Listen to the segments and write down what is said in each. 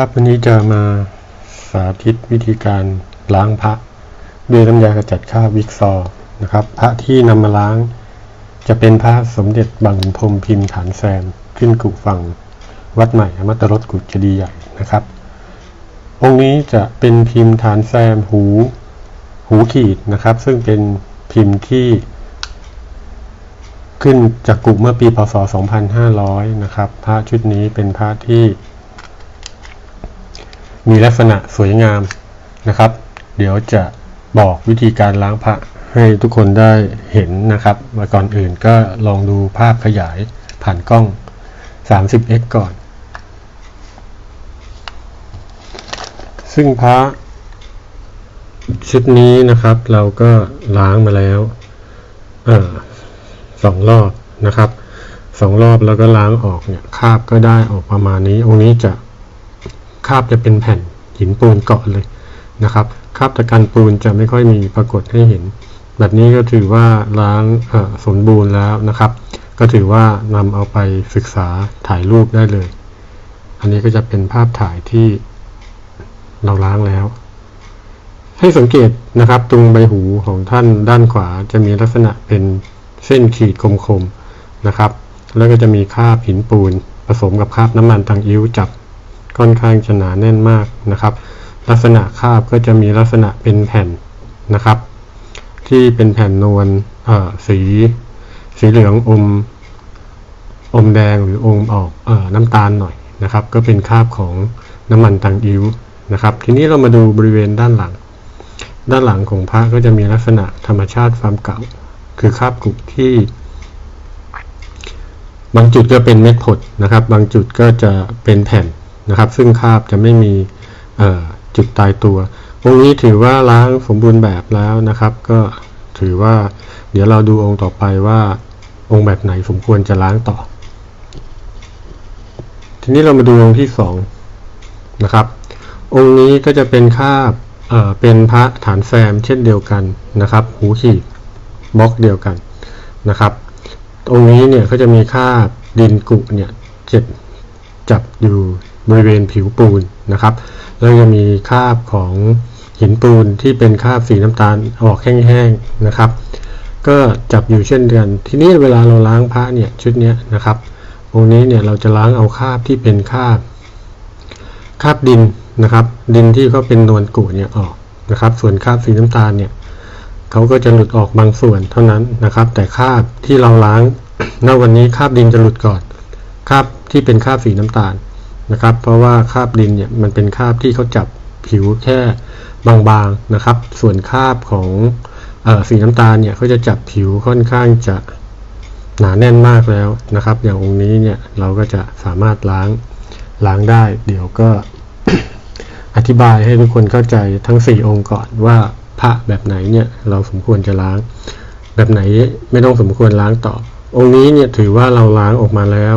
ครับวันนี้จะมาสาธิตวิธีการล้างพระด้วยน้ำยากระจัดคราบวิกซอร์นะครับ พระที่นำมาล้าง จะเป็นพระสมเด็จบังพรมพิมพ์ฐานแซมขึ้นกุฝั่ง วัดใหม่อมตรสกุจดีย์ใหญ่นะครับ องค์นี้จะเป็นพิมพ์ฐานแซมหู หูขีดนะครับ ซึ่งเป็นพิมพ์ที่ขึ้นจากกุเมื่อปีพศ 2500 นะครับ พระชุดนี้เป็นพระที่ มีลักษณะสวยงามนะครับ เดี๋ยวจะบอกวิธีการล้างพระให้ทุกคนได้เห็นนะครับมาก่อนอื่นก็ลองดูภาพขยายผ่านกล้อง 30x ก่อน ซึ่งพระชุดนี้นะครับเราก็ล้างมาแล้วอสองรอบนะครับสองรอบแล้วก็ล้างออกเนี่ยคราบก็ได้ออกประมาณนี้องค์นี้จะ คาบจะเป็นแผ่นหินปูนเกาะเลยนะครับคาบตะกันปูนจะไม่ค่อยมีปรากฏให้เห็น แบบนี้ก็ถือว่าล้างสมบูรณ์แล้วนะครับ ก็ถือว่านำเอาไปศึกษาถ่ายรูปได้เลย อันนี้ก็จะเป็นภาพถ่ายที่เราล้างแล้ว ให้สังเกตนะครับ ตรงใบหูของท่านด้านขวาจะมีลักษณะเป็นเส้นขีดคมๆนะครับ แล้วก็จะมีคาบหินปูนผสมกับคาบน้ำมันตังอิ้วจับ ค่อนข้างจะหนาแน่นมากนะครับ ลักษณะคาบก็จะมีลักษณะเป็นแผ่นนะครับ ที่เป็นแผ่นนวลสีสีเหลืองอมอมแดงหรืออมออกอน้ำตาลหน่อยนะครับ ก็เป็นคาบของน้ำมันตังอิ้วนะครับ ทีนี้เรามาดูบริเวณด้านหลัง ด้านหลังของพระก็จะมีลักษณะธรรมชาติความเก่า คือคาบกรุที่ บางจุดก็เป็นเม็ดผดนะครับ บางจุดก็จะเป็นแผ่น นะครับ ซึ่งคาบจะไม่มีจุดตายตัวองค์นี้ถือว่าล้างสมบูรณ์แบบแล้วนะครับ ก็ถือว่าเดี๋ยวเราดูองค์ต่อไปว่าองค์แบบไหนสมควรจะล้างต่อ ทีนี้เรามาดูองค์ที่สองนะครับ องค์นี้ก็จะเป็นคาบเเป็นพระฐานแซมเช่นเดียวกันนะครับ หูขีดบล็อกเดียวกันนะครับตรงนี้เนี่ยก็จะมีคาบดินกุเนี่ยเจ็ดจับอยู่ บริเวณผิวปูนนะครับแล้วจะมีคราบของหินปูนที่เป็นคราบสีน้ำตาลออกแห้งๆนะครับ ก็จับอยู่เช่นเดียวกันทีนี้เวลาเราล้างพระเนี่ยชุดนี้นะครับองค์นี้เนี่ยเราจะล้างเอาคราบที่เป็นคราบคราบดินนะครับ ดินที่เขาเป็นนวลกุเนี่ยออกนะครับ ส่วนคราบสีน้ำตาลเนี่ยเขาก็จะหลุดออกบางส่วนเท่านั้นนะครับ แต่คราบที่เราล้างณวันนี้คราบดินจะหลุดก่อนคราบที่เป็นคราบสีน้ำตาล นะครับ เพราะว่าคราบดินเนี่ยมันเป็นคราบที่เขาจับผิวแค่บางๆนะครับ ส่วนคราบของออสีน้ำตาลเนี่ยเขาจะจับผิวค่อนข้างจะหนาแน่นมากแล้วนะครับ อย่างองค์นี้เนี่ยเราก็จะสามารถล้างล้างได้ เดี๋ยวก็อธิบายให้ทุกคนเข้าใจทั้ง 4 องค์ก่อนว่าพระแบบไหนเนี่ยเราสมควรจะล้าง แบบไหนไม่ต้องสมควรล้างต่อ องค์นี้เนี่ยถือว่าเราล้างออกมาแล้ว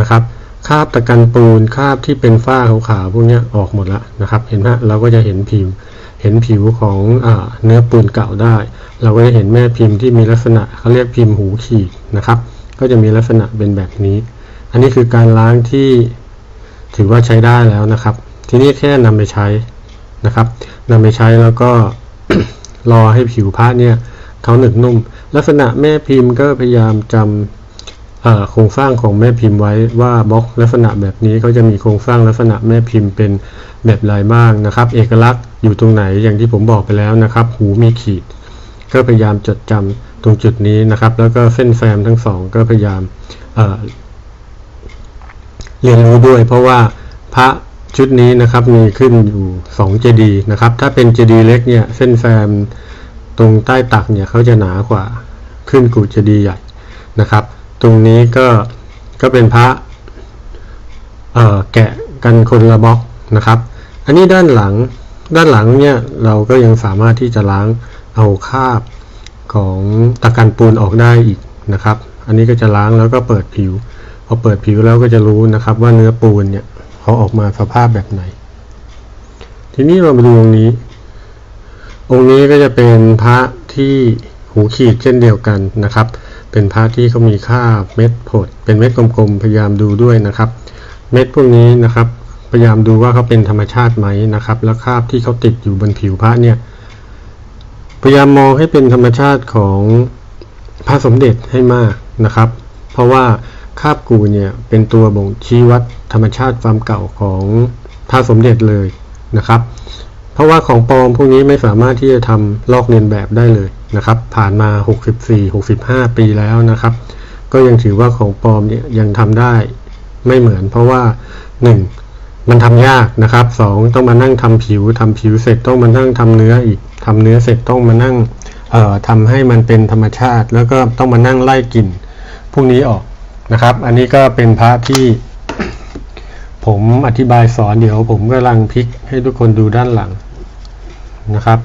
นะครับ คาบตะกันปูนคาบที่เป็นฝ้าขาวๆพวกนี้ออกหมดแล้วนะครับ เห็นไหมเราก็จะเห็นพิมพ์เห็นผิวของอเนื้อปูนเก่าได้ เราก็จะเห็นแม่พิมพ์ที่มีลักษณะเขาเรียกพิมพ์หูขีดนะครับ ก็จะมีลักษณะเป็นแบบนี้ อันนี้คือการล้างที่ถือว่าใช้ได้แล้วนะครับ ทีนี้แค่นำไปใช้นะครับนำไปใช้แล้วก็รอให้ผิวผ้าเนี่ยเขาหนึบนุ่ม ลักษณะแม่พิมพ์ก็พยายามจำเอ่อ โครงสร้างของแม่พิมพ์ไว้ว่าบล็อกลักษณะแบบนี้เขาจะมีโครงสร้างลักษณะแม่พิมพ์เป็นแบบลายบ้างนะครับ เอกลักษณ์อยู่ตรงไหนอย่างที่ผมบอกไปแล้วนะครับ หูมีขีด ก็พยายามจดจำตรงจุดนี้นะครับ แล้วก็เส้นแฟมทั้งสองก็พยายามเเรียนรู้ด้วย เพราะว่าพระชุดนี้นะครับมีขึ้นอยู่2เจดีย์นะครับ ถ้าเป็นเจดีย์เล็กเนี่ยเส้นแฟมตรงใต้ตักเนี่ยเขาจะหนากว่าขึ้นกูเจดีย์ใหญ่นะครับ ตรงนี้ก็ก็เป็นพระแกะกันคนละบล็อกนะครับ อันนี้ด้านหลังด้านหลังเนี่ยเราก็ยังสามารถที่จะล้างเอาคราบของตะกันปูนออกได้อีกนะครับ อันนี้ก็จะล้างแล้วก็เปิดผิวพอเปิดผิวแล้วก็จะรู้นะครับ ว่าเนื้อปูนเนี่ยเขาออกมาสภาพแบบไหน ทีนี้เรามาดูองนี้ องค์นี้ก็จะเป็นพระที่หูขีดเช่นเดียวกันนะครับ เป็นพระที่เขามีค่าบเม็ดผด เป็นเม็ดกลมๆพยายามดูด้วยนะครับ เม็ดพวกนี้นะครับ พยายามดูว่าเขาเป็นธรรมชาติไหมนะครับ แล้วคราบที่เขาติดอยู่บนผิวพระเนี่ย พยายามมองให้เป็นธรรมชาติของพระสมเด็จให้มากนะครับ เพราะว่าคราบกูเนี่ยเป็นตัวบ่งชี้วัดธรรมชาติความเก่าของพระสมเด็จเลยนะครับ ราะว่าของปลอมพวกนี้ไม่สามารถที่จะทำลอกเลียนแบบได้เลยนะครับ ผ่านมา 64-65 ปีแล้วนะครับ ก็ยังถือว่าของปลอมเนี่ยยังทำได้ไม่เหมือน เพราะว่า 1. มันทำยากนะครับ 2. ต้องมานั่งทำผิวทำผิวเสร็จต้องมานั่งทำเนื้ออีกทำเนื้อเสร็จต้องมานั่งเอ่อทำให้มันเป็นธรรมชาติ แล้วก็ต้องมานั่งไล่กลิ่นพวกนี้ออกนะครับ อันนี้ก็เป็นพระที่ผมอธิบายสอนเดี๋ยวผมกำลังพลิกให้ทุกคนดูด้านหลัง นะครับ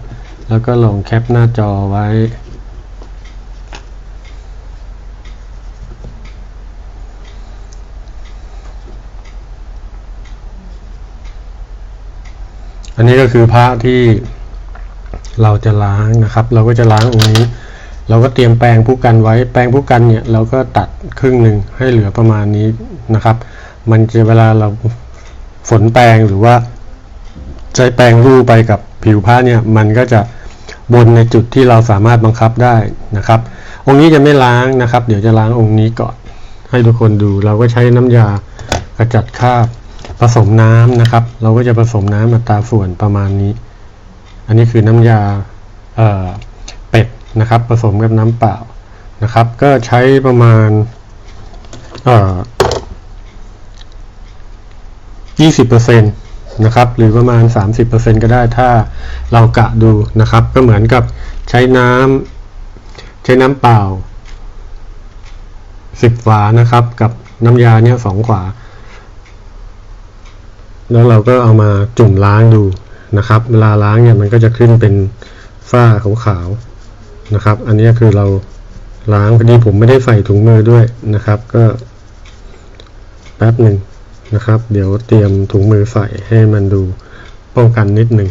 แล้วก็ลงแคปหน้าจอไว้ อันนี้ก็คือพระที่เราจะล้างนะครับ เราก็จะล้างองค์นี้ เราก็เตรียมแปรงผู้กันไว้ แปรงผู้กันเนี่ยเราก็ตัดครึ่งหนึ่งให้เหลือประมาณนี้นะครับ มันจะเวลาเราฝนแปรงหรือว่า ใช้แปรงรูไปกับผิวผ้าเนี่ยมันก็จะบนในจุดที่เราสามารถบังคับได้นะครับ องค์นี้จะไม่ล้างนะครับ เดี๋ยวจะล้างองค์นี้ก่อน ให้ทุกคนดูเราก็ใช้น้ำยากระจัดคราบผสมน้ำนะครับ เราก็จะผสมน้ำอัตราส่วนประมาณนี้ อันนี้คือน้ำยาเเป็ดนะครับ ผสมกับน้ำเปล่านะครับ ก็ใช้ประมาณเอ่อ20%น นะครับหรือประมาณ 30%ก็ได้ถ้าเรากะดูนะครับ ก็เหมือนกับใช้น้ำใช้น้ำเปล่า 10 ฝานะครับ กับน้ำยาเนี่ยสองฝา แล้วเราก็เอามาจุ่มล้างดูนะครับ เวลาล้างเนี่ยมันก็จะขึ้นเป็นฝ้าขาวๆนะครับ อันนี้คือเราล้างพอดีผมไม่ได้ใส่ถุงมือด้วยนะครับ ก็แป๊บหนึ่ง นะครับ เดี๋ยวเตรียมถุงมือใส่ให้มันดูป้องกันนิดหนึ่ง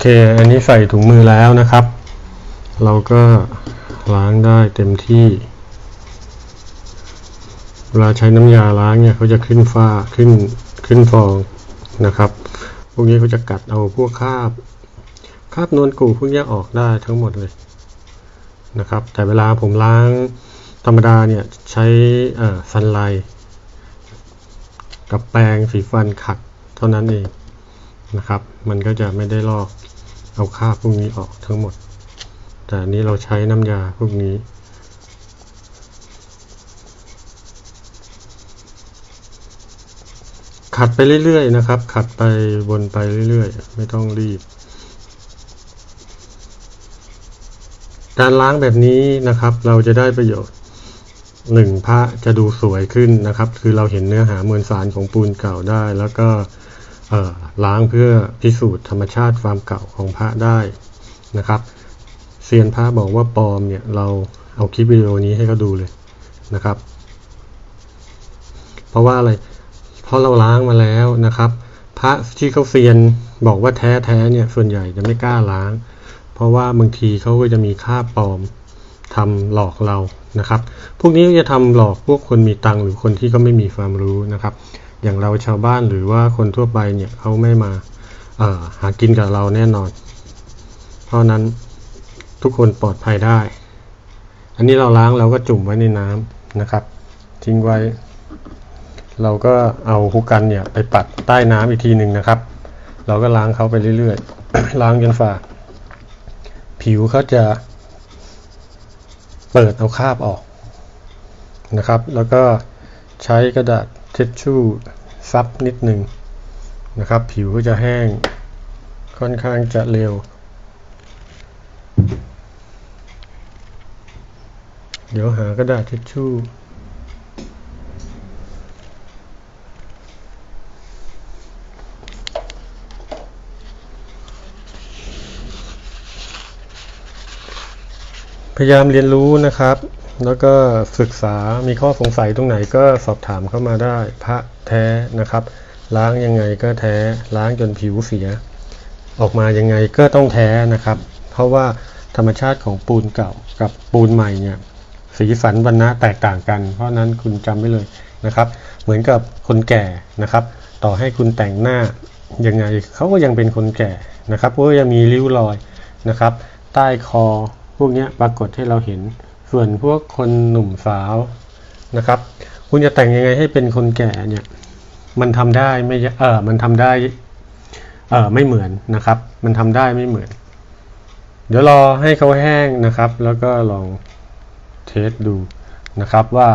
เค อันนี้ใส่ถุงมือแล้วนะครับ เราก็ล้างได้เต็มที่ เวลาใช้น้ำยาล้างเนี่ยเขาจะขึ้นฝ้าขึ้นขึ้นฟองนะครับ พวกนี้เขาจะกัดเอาพวกคราบคราบนวลกูพวกนี้ออกได้ทั้งหมดเลยนะครับ แต่เวลาผมล้างธรรมดาเนี่ยใช้ซันไลกับแปรงสีฟันขัดเท่านั้นเอง นะครับ มันก็จะไม่ได้ลอกเอาคราพวกนี้ออกทั้งหมด แต่นี้เราใช้น้ำยาพวกนี้ ขัดไปเรื่อยๆนะครับ ขัดไปวนไปเรื่อยๆ ไม่ต้องรีบ การล้างแบบนี้นะครับ เราจะได้ประโยชน์หนึ่งพระจะดูสวยขึ้นนะครับ คือเราเห็นเนื้อหามวลสารของปูนเก่าได้แล้วก็ ล้างเพื่อพิสูจน์ธรรมชาติความเก่าของพระได้นะครับเซียนพระบอกว่าปลอมเนี่ยเราเอาคลิปวิดีโอนี้ให้เขาดูเลยนะครับ เพราะว่าอะไรเพราะเราล้างมาแล้วนะครับ พระที่เขาเซียนบอกว่าแท้แท้เนี่ยส่วนใหญ่จะไม่กล้าล้าง เพราะว่าบางทีเขาก็จะมีค่าปลอมทำหลอกเรานะครับ พวกนี้จะทำหลอกพวกคนมีตังค์หรือคนที่เขาไม่มีความรู้นะครับ อย่างเราชาวบ้านหรือว่าคนทั่วไปเนี่ยเขาไม่มาหากินกับเราแน่นอน เพราะนั้นทุกคนปลอดภัยได้ อันนี้เราล้างเราก็จุ่มไว้ในน้ำนะครับ ทิ้งไว้ เราก็เอาฮุกกันเนี่ยไปปัดใต้น้ำอีกทีหนึ่งนะครับ เราก็ล้างเขาไปเรื่อยๆ ล้างจนฝ่า ผิวเขาจะเปิดเอาคราบออกนะครับ แล้วก็ใช้กระดาษ ทิชชู่ซับนิดหนึ่งนะครับ ผิวก็จะแห้งค่อนข้างจะเร็ว เดี๋ยวหากระดาษทิชชู่พยายามเรียนรู้นะครับ แล้วก็ศึกษามีข้อสงสัยตรงไหนก็สอบถามเข้ามาได้ พระแท้นะครับ ล้างยังไงก็แท้ล้างจนผิวเสีย ออกมายังไงก็ต้องแท้นะครับ เพราะว่าธรรมชาติของปูนเก่ากับปูนใหม่เนี่ยสีสันวรรณะแตกต่างกัน เพราะนั้นคุณจำไว้เลยนะครับ เหมือนกับคนแก่นะครับ ต่อให้คุณแต่งหน้ายังไงเขาก็ยังเป็นคนแก่นะครับเพราะยังมีริ้วรอยนะครับ ใต้คอพวกนี้ปรากฏให้เราเห็น ส่วนพวกคนหนุ่มสาวนะครับ คุณจะแต่งยังไงให้เป็นคนแก่เนี่ย มันทำได้ไม่เออมันทำได้ เออไม่เหมือนนะครับ มันทำได้ไม่เหมือน เดี๋ยวรอให้เขาแห้งนะครับ แล้วก็ลองเทสดูนะครับว่า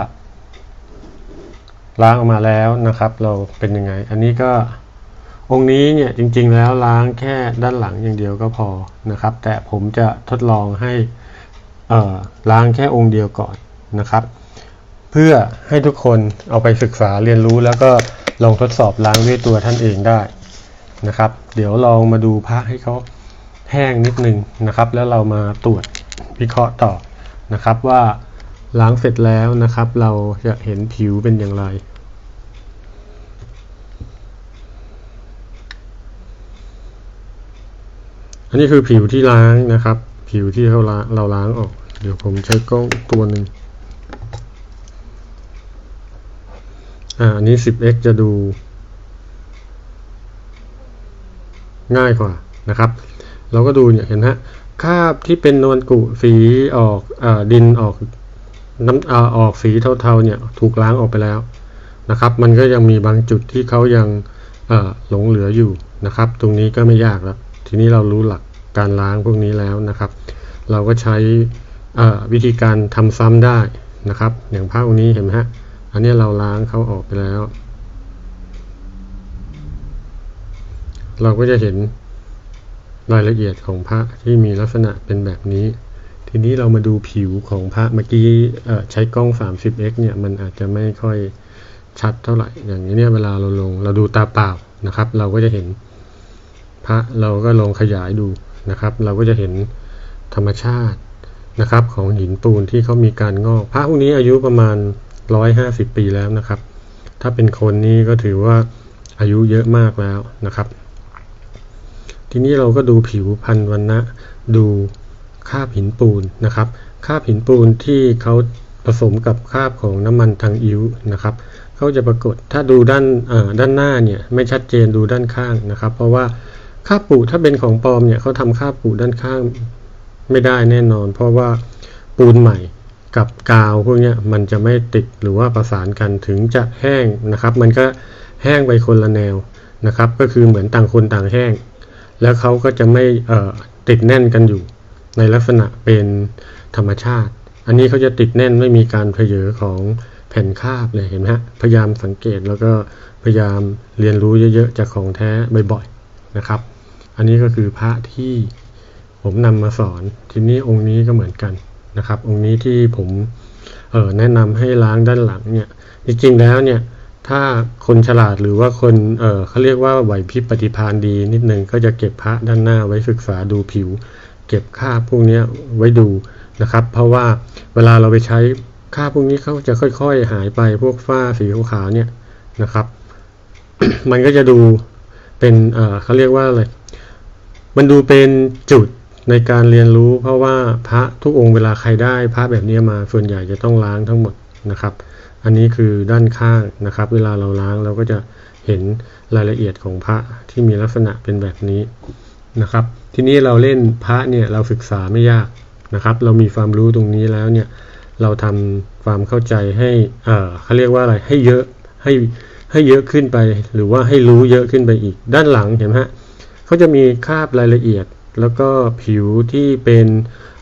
ล้างออกมาแล้วนะครับ เราเป็นยังไง อันนี้ก็องค์นี้เนี่ยจริงๆแล้วล้างแค่ด้านหลังอย่างเดียวก็พอนะครับ แต่ผมจะทดลองให้ ล้างแค่องค์เดียวก่อนนะครับ เพื่อให้ทุกคนเอาไปศึกษาเรียนรู้แล้วก็ลองทดสอบล้างด้วยตัวท่านเองได้นะครับ เดี๋ยวลองมาดูพระให้เขาแห้งนิดนึงนะครับ แล้วเรามาตรวจวิเคราะห์ต่อนะครับว่าล้างเสร็จแล้วนะครับ เราจะเห็นผิวเป็นอย่างไรอันนี้คือผิวที่ล้างนะครับ ผิวที่เราล้างเราล้างออก เดี๋ยวผมใช้กล้องตัวหนึ่งอ่าอันนี้ 10x จะดู ง่ายกว่านะครับ เราก็ดูเนี่ยเห็นฮะคาบที่เป็นนวลกุสีออกอาดินออกน้ำอาออกสีเทาๆเนี่ยถูกล้างออกไปแล้วนะครับ มันก็ยังมีบางจุดที่เขายังอ่อหลงเหลืออยู่นะครับ ตรงนี้ก็ไม่ยากแล้ว ทีนี้เรารู้หลักการล้างพวกนี้แล้วนะครับ เราก็ใช้ วิธีการทำซ้ำได้นะครับ อย่างภาพนี้เห็นไหมฮะ อันนี้เราล้างเขาออกไปแล้ว เราก็จะเห็นรายละเอียดของพระที่มีลักษณะเป็นแบบนี้ ทีนี้เรามาดูผิวของพระเมื่อกี้ใช้กล้อง 30x เนี่ยมันอาจจะไม่ค่อยชัดเท่าไหร่ อย่างนี้เนี่ยเวลาเราลงเราดูตาเปล่านะครับ เราก็จะเห็นพระเราก็ลองขยายดูนะครับ เราก็จะเห็นธรรมชาติ นะครับของหินปูนที่เขามีการงอกพระพวกนี้อายุประมาณ 150 ปีแล้วนะครับ ถ้าเป็นคนนี้ก็ถือว่าอายุเยอะมากแล้วนะครับ ทีนี้เราก็ดูผิวพันธุ์วันนะดูคราบหินปูนนะครับคราบหินปูนที่เขาผสมกับคราบของน้ำมันทางอิ้วนะครับเขาจะปรากฏถ้าดูด้านด้านหน้าเนี่ยไม่ชัดเจนดูด้านข้างนะครับ เพราะว่าคราบปูถ้าเป็นของปลอมเนี่ยเขาทำคราบปูด้านข้าง ไม่ได้แน่นอน เพราะว่าปูนใหม่กับกาวพวกนี้มันจะไม่ติดหรือว่าประสานกันถึงจะแห้งนะครับ มันก็แห้งไปคนละแนวนะครับ ก็คือเหมือนต่างคนต่างแห้ง แล้วเขาก็จะไม่ติดแน่นกันอยู่ในลักษณะเป็นธรรมชาติ อันนี้เขาจะติดแน่นไม่มีการเพเยอของแผ่นคาบเลยเห็นไหมฮะพยายามสังเกตแล้วก็พยายามเรียนรู้เยอะๆจากของแท้บ่อยๆนะครับ อันนี้ก็คือพระที่ ผมนำมาสอน ทีนี้องค์นี้ก็เหมือนกันนะครับ องค์นี้ที่ผมเออแนะนำให้ล้างด้านหลังเนี่ย จริงๆแล้วเนี่ย ถ้าคนฉลาดหรือว่าคนเออเขาเรียกว่าไหวพริบปฏิภาณดีนิดนึงก็จะเก็บพระด้านหน้าไว้ศึกษาดูผิว เก็บค่าพวกเนี้ยไว้ดูนะครับ เพราะว่าเวลาเราไปใช้ค่าพวกนี้เขาจะค่อย ๆ หายไปพวกฝ้าสีขาวๆเนี่ยนะครับ มันก็จะดูเป็นเออเขาเรียกว่าอะไรมันดูเป็นจุด ในการเรียนรู้เพราะว่าพระทุกองค์เวลาใครได้พระแบบนี้มาส่วนใหญ่จะต้องล้างทั้งหมดนะครับ อันนี้คือด้านข้างนะครับ เวลาเราล้างเราก็จะเห็นรายละเอียดของพระที่มีลักษณะเป็นแบบนี้นะครับ ทีนี้เราเล่นพระเนี่ยเราศึกษาไม่ยากนะครับ เรามีความรู้ตรงนี้แล้วเนี่ยเราทำความเข้าใจให้เอ่อเขาเรียกว่าอะไรให้เยอะให้ให้เยอะขึ้นไป หรือว่าให้รู้เยอะขึ้นไปอีก ด้านหลังเห็นไหมฮะเขาจะมีคาบรายละเอียด แล้วก็ผิวที่เป็น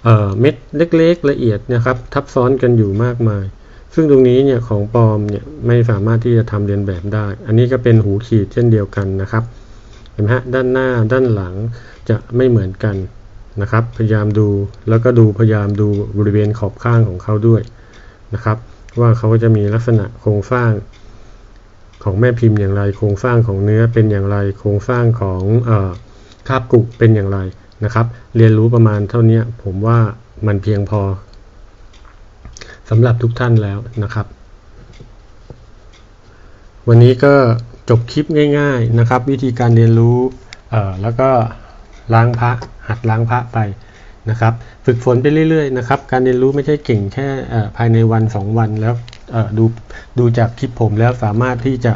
เเม็ดเล็กๆละเอียดนะครับ ทับซ้อนกันอยู่มากมาย ซึ่งตรงนี้เนี่ยของปลอมเนี่ยไม่สามารถที่จะทำเรียนแบบได้ อันนี้ก็เป็นหูขีดเช่นเดียวกันนะครับ เห็นไหมฮะด้านหน้าด้านหลังจะไม่เหมือนกันนะครับ พยายามดูแล้วก็ดูพยายามดูบริเวณขอบข้างของเขาด้วยนะครับ ว่าเขาจะมีลักษณะโครงสร้างของแม่พิมพ์อย่างไร โครงสร้างของเนื้อเป็นอย่างไร โครงสร้างของเอ่ อคาบกุเป็นอย่างไรนะครับ เรียนรู้ประมาณเท่านี้ผมว่ามันเพียงพอสำหรับทุกท่านแล้วนะครับ วันนี้ก็จบคลิปง่ายๆนะครับ วิธีการเรียนรู้แล้วก็ล้างพระหัดล้างพระไปนะครับ ฝึกฝนไปเรื่อยๆนะครับ การเรียนรู้ไม่ใช่เก่งแค่ภายในวัน 2 วันแล้วดูดูจากคลิปผมแล้วสามารถที่จะ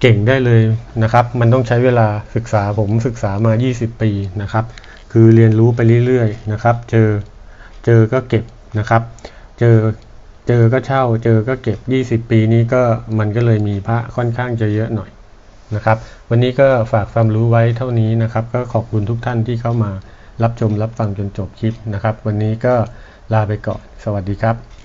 เก่งได้เลยนะครับ มันต้องใช้เวลาศึกษาผมศึกษามา 20 ปีนะครับ คือเรียนรู้ไปเรื่อยๆนะครับ เจอเจอก็เก็บนะครับ เจอเจอก็เช่า เจอก็เก็บ 20 ปีนี้ก็มันก็เลยมีพระค่อนข้างจะเยอะหน่อยนะครับ วันนี้ก็ฝากความรู้ไว้เท่านี้นะครับ ก็ขอบคุณทุกท่านที่เข้ามารับชมรับฟังจนจบคลิปนะครับ วันนี้ก็ลาไปก่อน สวัสดีครับ